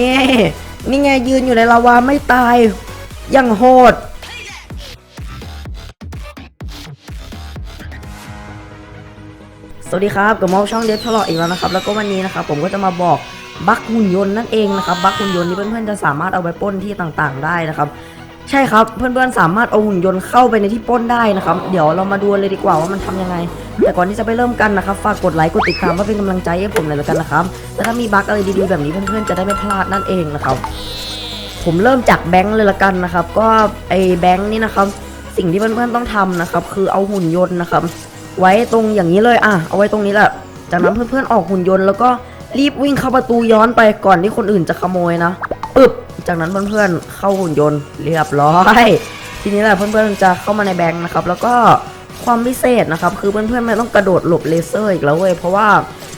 นี่นี่ไงยืนอยู่ในลาวาไม่ตาย ยังโหด สวัสดีครับกับมอช่องเดฟทลอดอีกแล้วนะครับ แล้วก็วันนี้นะครับผมก็จะมาบอกบัคหุ่นยนต์นั่นเองนะครับบัคหุ่นยนต์นี้เพื่อนๆจะสามารถเอาไปป้นที่ต่างๆได้นะครับ ใช่ครับ เพื่อนๆสามารถเอาหุ่นยนต์เข้าไปในที่ป้นได้นะครับ เดี๋ยวเรามาดูเลยดีกว่าว่ามันทำยังไง แต่ก่อนที่จะไปเริ่มกันนะครับฝากกดไลค์กดติดตามเพื่อเป็นกำลังใจให้ผมหน่อยแล้วกันนะครับและถ้ามีบั๊กอะไรดีๆแบบนี้เพื่อนๆจะได้ไม่พลาดนั่นเองนะครับ ผมเริ่มจากแบงค์เลยละกันนะครับ ก็ไอแบงค์นี่นะครับ สิ่งที่เพื่อนๆต้องทำนะครับ คือเอาหุ่นยนต์นะครับ ไว้ตรงอย่างนี้เลยอะเอาไว้ตรงนี้แหละจากนั้นเพื่อนๆออกหุ่นยนต์แล้วก็รีบวิ่งเข้าประตูย้อนไปก่อนที่คนอื่นจะขโมยนะ จากนั้นเพื่อนๆเข้าหุ่นยนต์เรียบร้อย ทีนี้แหละเพื่อนๆจะเข้ามาในแบงค์นะครับ แล้วก็ความพิเศษนะครับ คือเพื่อนๆไม่ต้องกระโดดหลบเลเซอร์อีกแล้วเว้ยเพราะว่า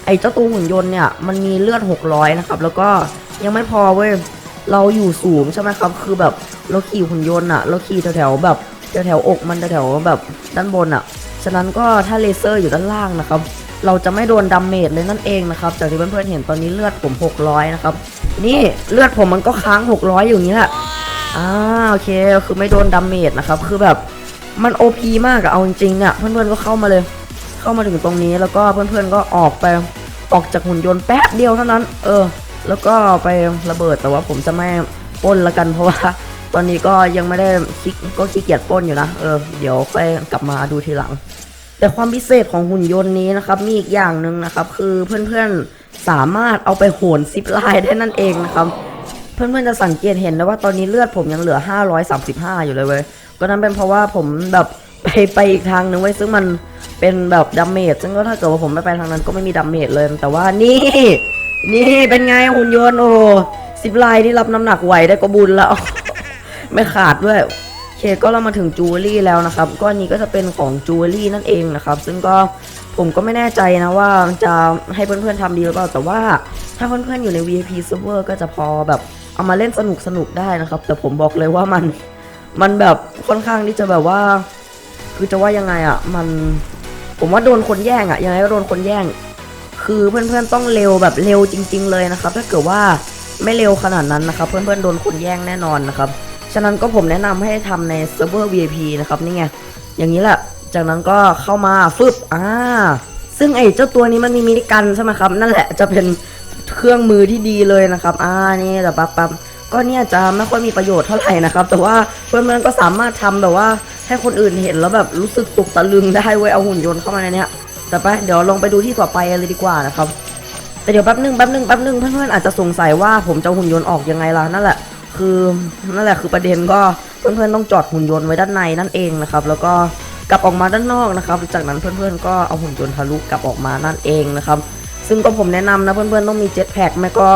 ไอ้เจ้าตัวหุ่นยนต์เนี่ยมันมีเลือด 600 นะครับ แล้วก็ยังไม่พอเว้ยเราอยู่สูงใช่ไหมครับ คือแบบเราขี่หุ่นยนต์อะเราขี่แถวๆแบบแถวๆอกมันแถวๆแบบด้านบนอะฉะนั้นก็ถ้าเลเซอร์อยู่ด้านล่างนะครับ เราจะไม่โดนดาเมจเลยนั่นเองนะครับจากที่เพื่อนๆเห็นตอนนี้เลือดผม 600 นะครับ นี่เลือดผมมันก็ค้าง 600 อยู่อย่นี้แหละอ่าโอเคคือไม่โดนดาเมจนะครับคือแบบมันโอพีมากอะเอาจริงๆเนี่ยเพื่อนๆก็เข้ามาเลย เข้ามาถึงตรงนี้แล้วก็เพื่อนๆก็ออกไปออกจากหุ่นยนต์แป๊บเดียวเท่านั้น เออ แล้วก็ไประเบิดแต่ว่าผมจะไม่ป้นละกันเพราะว่าตอนนี้ก็ยังไม่ได้ก็ขี้เกียจป้นอยู่นะ เออ เดี๋ยวค่อยกลับมาดูทีหลัง แต่ความพิเศษของหุ่นยนต์นี้นะครับมีอีกอย่างหนึ่งนะครับ คือเพื่อนๆสามารถเอาไปโหนซิปไลน์ได้นั่นเองนะครับ เพื่อนๆจะสังเกตเห็นนะว่าตอนนี้เลือดผมยังเหลือ 535 อยู่เลยเว้ยก็นั้นเป็นเพราะว่าผมแบบไปไปอีกทางนึงไว้ซึ่งมันเป็นแบบดาเมจซึ่งก็ถ้าเกิดว่าผมไม่ไปทางนั้นก็ไม่มีดาเมจเลย แต่ว่านี่ นี่เป็นไงหุ่นยนต์โอ้ซิปไลน์ที่รับน้ำหนักไหวได้ก็บุญแล้ว ไม่ขาดด้วย เคก็เรามาถึงจูเวลรี่แล้วนะครับก็อันนี้ก็จะเป็นของจูเวลรี่นั่นเองนะครับ ซึ่งก็ผมก็ไม่แน่ใจนะว่าจะให้เพื่อนๆทำดีหรือเปล่าแต่ว่าถ้าเพื่อนๆอยู่ใน VIP server ก็จะพอแบบเอามาเล่นสนุกสนุกได้นะครับ แต่ผมบอกเลยว่ามันมันแบบค่อนข้างที่จะแบบว่า คือจะว่ายังไงอะ มันผมว่าโดนคนแย่งอะยังไงก็โดนคนแย่ง คือเพื่อนๆต้องเร็วแบบเร็วจริง ๆ เลยนะครับ ถ้าเกิดว่าไม่เร็วขนาดนั้นนะครับ เพื่อนๆโดนคนแย่งแน่นอนนะครับะนั้นก็ผมแนะนำให้ทำในเซิร์ฟเวอร์ VIP นะครับนี่ไง อย่างนี้แหละ จากนั้นก็เข้ามาฟึบอ่า ซึ่งไอ้เจ้าตัวนี้มันมีมินิกันใช่ไหมครับ นั่นแหละจะเป็นเครื่องมือที่ดีเลยนะครับ อ่า นี่แต่ปั๊บปั๊บก็เนี่ยจะไม่ค่อยมีประโยชน์เท่าไหร่นะครับ แต่ว่าเพื่อนๆก็สามารถทำแบบว่าให้คนอื่นเห็นแล้วแบบรู้สึกตกตะลึงได้เว้ยเอาหุ่นยนต์เข้ามาในเนี้ยแต่ไปเดี๋ยวลงไปดูที่ต่อไปเลยดีกว่านะครับ แต่เดี๋ยวแป๊บนึงแป๊บนึงแป๊บนึงเพื่อนๆอาจจะสงสัยว่าผมจะหุ่นยนต์ออกยังไงล่ะนั่นแหละ คือนั่นแหละคือประเด็นก็เพื่อนๆต้องจอดหุ่นยนต์ไว้ด้านในนั่นเองนะครับ แล้วก็กลับออกมาด้านนอกนะครับ จากนั้นเพื่อนๆก็เอาหุ่นยนต์ทะลุกลับออกมานั่นเองนะครับ ซึ่งก็ผมแนะนำนะเพื่อนๆต้องมีเจ็ตแพ็กไม่ก็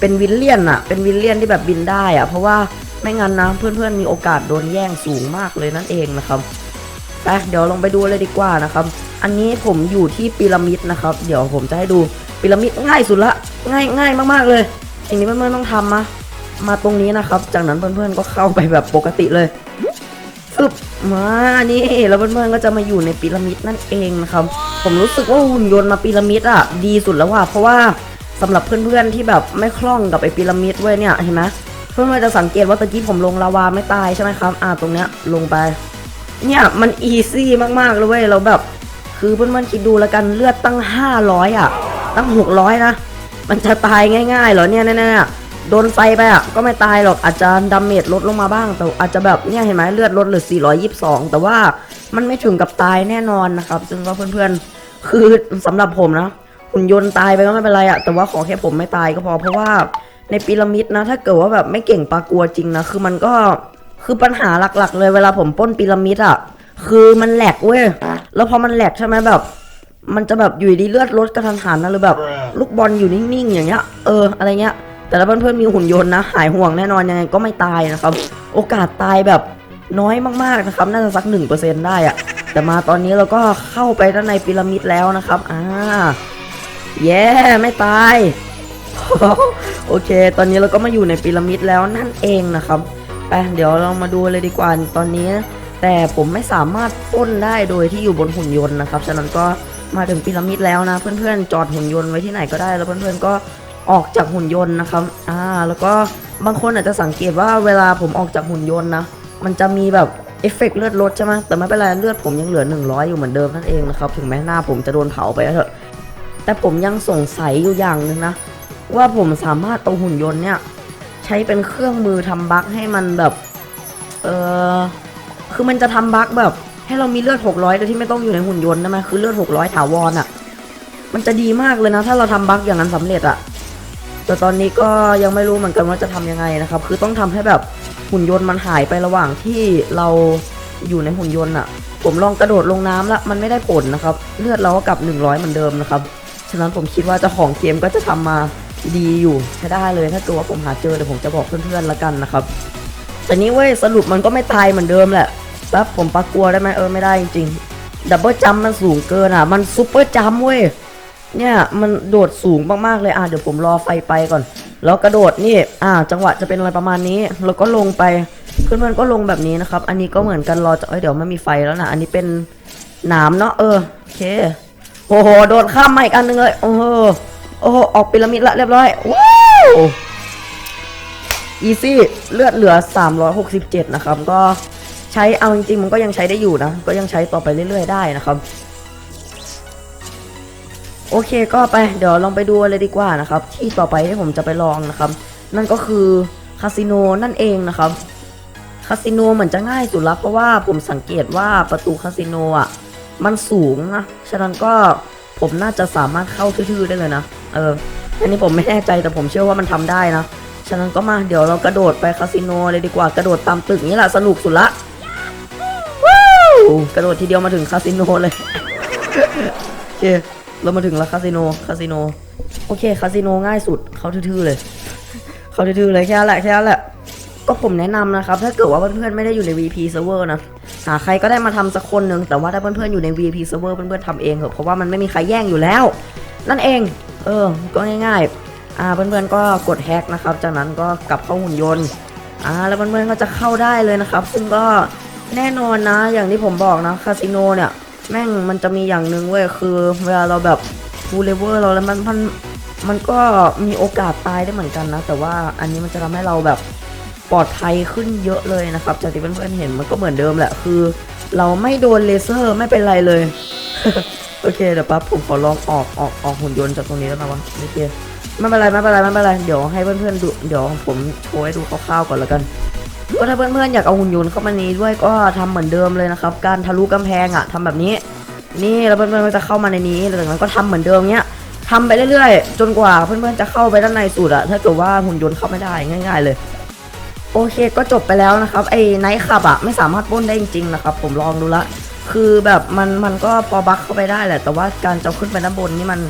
เป็นวิลเลียนอะเป็นวิลเลียนที่แบบบินได้อะเพราะว่าไม่งั้นนะเพื่อนๆมีโอกาสโดนแย่งสูงมากเลยนั่นเองนะครับไปเดี๋ยวลงไปดูเลยดีกว่านะครับ อันนี้ผมอยู่ที่พีระมิดนะครับ เดี๋ยวผมจะให้ดูพีระมิดง่ายสุดละง่ายง่ายมากๆเลยสิ่งที่เพื่อนๆต้องทำมา มาตรงนี้นะครับ จากนั้นเพื่อนๆก็เข้าไปแบบปกติเลยฟึบมานี่แล้วเพื่อนๆก็จะมาอยู่ในพีระมิดนั่นเองนะครับ ผมรู้สึกว่าหุ่นยนต์มาพีระมิดอะดีสุดแล้วว่ะเพราะว่าสำหรับเพื่อนๆที่แบบไม่คล่องกับไอ้พีระมิดเว้ยเนี่ยเห็นไหมเพื่อนๆจะสังเกตว่าตะกี้ผมลงลาวาไม่ตายใช่ไหมครับ อ่าตรงเนี้ยลงไป เนี่ยมันอีซี่มากๆเลยเว้ยเราแบบ คือเพื่อนๆคิดดูแล้วกันเลือดตั้ง 500 อะ ตั้ง 600 นะ มันจะตายง่ายๆเหรอเนี่ยแน่ๆ โดนไฟไปอะก็ไม่ตายหรอกอาจจะดาเมจลดลงมาบ้าง แต่อาจจะแบบเนี่ยเห็นไหมเลือดลดเหลือ 422 แต่ว่ามันไม่ถึงกับตายแน่นอนนะครับ ซึ่งก็เพื่อนๆ คือสำหรับผมนะหุ่นยนต์ตายไปก็ไม่เป็นไรอะแต่ว่าขอแค่ผมไม่ตายก็พอเพราะว่าในพีระมิดนะ ถ้าเกิดว่าแบบไม่เก่งปลากัวจริงนะคือมันก็คือปัญหาหลักๆ เลยเวลาผมป้นพีระมิดอะคือมันแหลกเว้ยแล้วพอมันแหลกใช่ไหมแบบ มันจะแบบอยู่ดีเลือดลดกระทันหันนะหรือแบบ ลูกบอลอยู่นิ่งๆอย่างเงี้ยเอออะไรเงี้ย แต่ถ้าเพื่อนๆมีหุ่นยนต์นะ หายห่วงแน่นอนยังไงก็ไม่ตายนะครับ โอกาสตายแบบน้อยมากๆนะครับ น่าจะสักหนึ่งเปอร์เซ็นได้อะแต่มาตอนนี้เราก็เข้าไปด้านในพีระมิดแล้วนะครับ อ่าแย่ไม่ตาย โอเค ตอนนี้เราก็มาอยู่ในพีระมิดแล้วนั่นเองนะครับไปเดี๋ยวเรามาดูเลยดีกว่าตอนนี้ แต่ผมไม่สามารถป้นได้โดยที่อยู่บนหุ่นยนต์นะครับ ฉะนั้นก็มาถึงพีระมิดแล้วนะ เพื่อนๆ จอดหุ่นยนต์ไว้ที่ไหนก็ได้ แล้วเพื่อนๆก็ ออกจากหุ่นยนต์นะครับ อ่า แล้วก็บางคนอาจจะสังเกตว่าเวลาผมออกจากหุ่นยนต์นะ มันจะมีแบบเอฟเฟกต์เลือดลดใช่ไหมแต่ไม่เป็นไรเลือดผมยังเหลือ 100 อยู่เหมือนเดิมนั่นเองนะครับ ถึงแม้หน้าผมจะโดนเผาไปแล้วเถอะ แต่ผมยังสงสัยอยู่อย่างหนึ่งนะ ว่าผมสามารถเอาหุ่นยนต์เนี่ย ใช้เป็นเครื่องมือทำบั๊กให้มันแบบ เออคือมันจะทำบั๊กแบบ ให้เรามีเลือด 600โดยที่ไม่ต้องอยู่ในหุ่นยนต์ได้ไหมคือเลือด 600 ถาวรอะ่ะ มันจะดีมากเลยนะ ถ้าเราทำบั๊กอย่างนั้นสำเร็จอะ แต่ตอนนี้ก็ยังไม่รู้เหมือนกันว่าจะทำยังไงนะครับ คือต้องทำให้แบบหุ่นยนต์มันหายไประหว่างที่เราอยู่ในหุ่นยนต์อะผมลองกระโดดลงน้ำแล้วมันไม่ได้ผลนะครับ เลือดเราก็กลับ 100 เหมือนเดิมนะครับ ฉะนั้นผมคิดว่าเจ้าของเกมก็จะทำมาดีอยู่ใช้ได้เลยถ้าตัวผมหาเจอเดี๋ยวผมจะบอกเพื่อนๆละกันนะครับ แต่นี้เว้ยสรุปมันก็ไม่ตายเหมือนเดิมแหละแป๊บผมปักกลัวได้ไหมเออไม่ได้จริงๆดับเบิลจัมมันสูงเกินอะ มันซุปเปอร์จัมเว้ย เนี่ยมันโดดสูงมากๆเลยอะเดี๋ยวผมรอไฟไปก่อน แล้วกระโดดนี่อ่า จังหวะจะเป็นอะไรประมาณนี้ แล้วก็ลงไปเพื่อนๆก็ลงแบบนี้นะครับ อันนี้ก็เหมือนกันรอจะเอ้ยเดี๋ยวไม่มีไฟแล้วนะอันนี้เป็นหนามเนาะเออโอเคโอ้โหโดดข้ามมาอีกอันหนึงเลยโอ้โหโอ้โหออกพีระมิดละเรียบร้อยว้าวอีซี่เลือดเหลือ 367 นะครับ ก็ใช้เอาจริงๆมันก็ยังใช้ได้อยู่นะ ก็ยังใช้ต่อไปเรื่อยๆได้นะครับ โอเคก็ไปเดี๋ยวลองไปดูเลยดีกว่านะครับ ที่ต่อไปที่ผมจะไปลองนะครับ นั่นก็คือคาสิโนนั่นเองนะครับคาสิโนเหมือนจะง่ายสุดละเพราะว่าผมสังเกตว่าประตูคาสิโนอะมันสูงนะฉะนั้นก็ผมน่าจะสามารถเข้าทื่อๆได้เลยนะเอออันนี้ผมไม่แน่ใจแต่ผมเชื่อว่ามันทำได้นะฉะนั้นก็มาเดี๋ยวเรากระโดดไปคาสิโนเลยดีกว่ากระโดดตามตึกนี่แหละสนุกสุดละว้าวกระโดดทีเดียวมาถึงคาสิโนเลยโอเค เรามาถึงแล้วคาสิโน คาสิโน โอเค คาสิโนง่ายสุด เขาทื่อๆเลย เขาทื่อๆเลยแค่แหละ แค่แหละ ก็ผมแนะนำนะครับ ถ้าเกิดว่าเพื่อนๆไม่ได้อยู่ใน VP server นะ หาใครก็ได้มาทำสักคนหนึ่ง แต่ว่าถ้าเพื่อนๆอยู่ใน VP server เพื่อนๆทำเองเถอะ เพราะว่ามันไม่มีใครแย่งอยู่แล้ว นั่นเอง เออ ก็ง่ายๆ อ่า เพื่อนๆก็กดแฮกนะครับ จากนั้นก็กลับเข้าหุ่นยนต์ อ่า แล้วเพื่อนๆก็จะเข้าได้เลยนะครับ ซึ่งก็แน่นอนนะ อย่างที่ผมบอกนะ คาสิโนเนี่ย แม่งมันจะมีอย่างหนึ่งเว้ยคือเวลาเราแบบฟูลเลเวอร์เราแล้วมันมันมันก็มีโอกาสตายได้เหมือนกันนะ แต่ว่าอันนี้มันจะทำให้เราแบบปลอดภัยขึ้นเยอะเลยนะครับจากที่เพื่อนๆเห็นมันก็เหมือนเดิมแหละคือ เราไม่โดนเลเซอร์ไม่เป็นไรเลยโอเคเดี๋ยวปั๊บผมขอลองออกออกออกหุ่นยนต์จากตรงนี้แล้วนะวะโอเคไม่เป็นไรไม่เป็นไรไม่เป็นไรเดี๋ยวให้เพื่อนๆดูเดี๋ยวผมโชว์ให้ดูคร่าวๆก่อนแล้วกัน ก็ถ้าเพื่อนๆอยากเอาหุ่นยนต์เข้ามานี้ด้วยก็ทำเหมือนเดิมเลยนะครับ การทะลุกำแพงอะทำแบบนี้ นี่แล้วเพื่อนๆก็จะเข้ามาในนี้แล้วจากนั้นก็ทำเหมือนเดิมเนี้ยทำไปเรื่อยๆ จนกว่าเพื่อนๆจะเข้าไปด้านในสุดอะถ้าเกิดว่าหุ่นยนต์เข้าไม่ได้ง่าย ๆ เลย โอเคก็จบไปแล้วนะครับไอ้ไนท์ขับอะไม่สามารถป้นได้จริงๆนะครับ ผมลองดูละ คือแบบมันมันก็พอบักเข้าไปได้แหละแต่ว่าการจะขึ้นไปด้านบนนี่มัน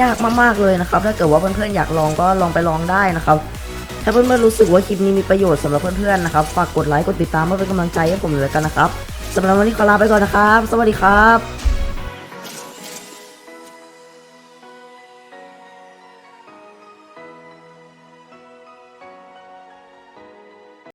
ยากมากๆเลยนะครับ ถ้าเกิดว่าเพื่อนๆอยากลองก็ลองไปลองได้นะครับ ถ้าเพื่อนๆรู้สึกว่าคลิปนี้มีประโยชน์สำหรับเพื่อนๆนะครับ ฝากกดไลค์ กดติดตามเพื่อเป็นกำลังใจให้ผมเลยกันนะครับสำหรับวันนี้ขอลาไปก่อนนะครับ สวัสดีครับ